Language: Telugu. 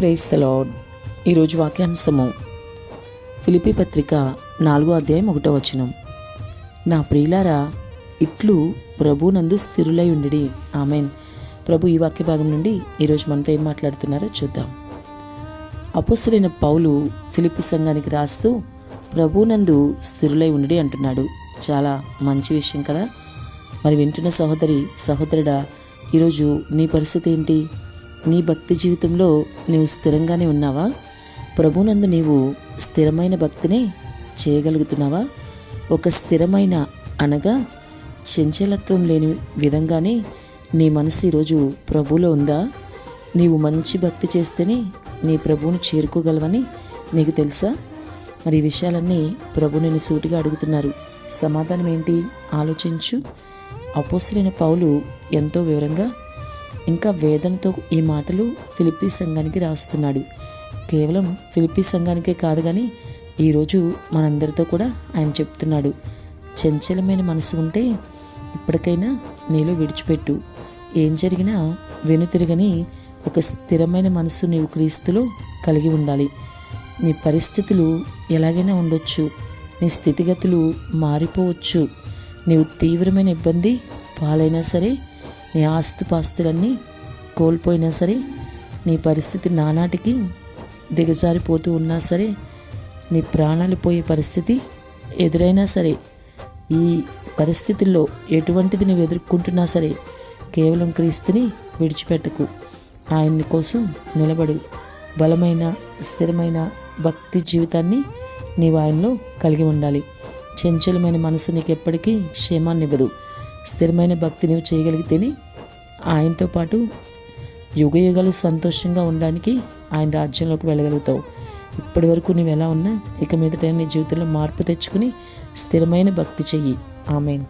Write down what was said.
ప్రేస్ ద ఈరోజు వాక్యాంశము ఫిలిపి పత్రిక నాలుగో అధ్యాయం ఒకటో వచనం. నా ప్రియులారా ఇట్లు ప్రభునందు స్థిరులై ఉండి ఆమెన్. ప్రభు ఈ వాక్య భాగం నుండి ఈరోజు మనతో ఏం మాట్లాడుతున్నారో చూద్దాం. అపుసరైన పౌలు ఫిలిపి సంఘానికి రాస్తూ ప్రభునందు స్థిరులై ఉండి అంటున్నాడు. చాలా మంచి విషయం కదా. మరి వింటున్న సహోదరి సహోదరుడా ఈరోజు నీ పరిస్థితి ఏంటి? నీ భక్తి జీవితంలో నీవు స్థిరంగానే ఉన్నావా? ప్రభునందు నీవు స్థిరమైన భక్తిని చేయగలుగుతున్నావా? ఒక స్థిరమైన అనగా చంచలత్వం లేని విధంగానే నీ మనసు ఈరోజు ప్రభులో ఉందా? నీవు మంచి భక్తి చేస్తేనే నీ ప్రభువును చేరుకోగలవని నీకు తెలుసా? మరి ఈ విషయాలన్నీ ప్రభు నేను సూటిగా అడుగుతున్నారు. సమాధానం ఏంటి? ఆలోచించు. అపోసరైన పౌలు ఎంతో వివరంగా ఇంకా వేదనతో ఈ మాటలు ఫిలిప్పీ సంఘానికి రాస్తున్నాడు. కేవలం ఫిలిప్పీ సంఘానికే కాదు కానీ ఈరోజు మనందరితో కూడా ఆయన చెప్తున్నాడు. చంచలమైన మనసు ఉంటే ఇప్పటికైనా నీలో విడిచిపెట్టు. ఏం జరిగినా వెనుతిరగని ఒక స్థిరమైన మనసు నీవు క్రీస్తులో కలిగి ఉండాలి. నీ పరిస్థితులు ఎలాగైనా ఉండొచ్చు. నీ స్థితిగతులు మారిపోవచ్చు. నీవు తీవ్రమైన ఇబ్బంది పాలైనా సరే నీ ఆస్తిపాస్తులన్నీ కోల్పోయినా సరే నీ పరిస్థితి నానాటికి దిగజారిపోతూ ఉన్నా సరే నీ ప్రాణాలు పోయే పరిస్థితి ఎదురైనా సరే ఈ పరిస్థితుల్లో ఎటువంటిది నువ్వు ఎదుర్కొంటున్నా సరే కేవలం క్రీస్తుని విడిచిపెట్టకు. ఆయన్ని కోసం నిలబడు. బలమైన స్థిరమైన భక్తి జీవితాన్ని నీవు ఆయనలో కలిగి ఉండాలి. చంచలమైన మనసు నీకు ఎప్పటికీ క్షేమాన్ని ఇవ్వదు స్థిరమైన భక్తి నువ్వు చేయగలిగితేనే ఆయనతో పాటు యుగ యుగాలు సంతోషంగా ఉండడానికి ఆయన రాజ్యంలోకి వెళ్ళగలుగుతావు. ఇప్పటి వరకు నువ్వు ఎలా ఉన్నా ఇక మీదట నీ జీవితంలో మార్పు తెచ్చుకుని స్థిరమైన భక్తి చెయ్యి. ఆమెన్.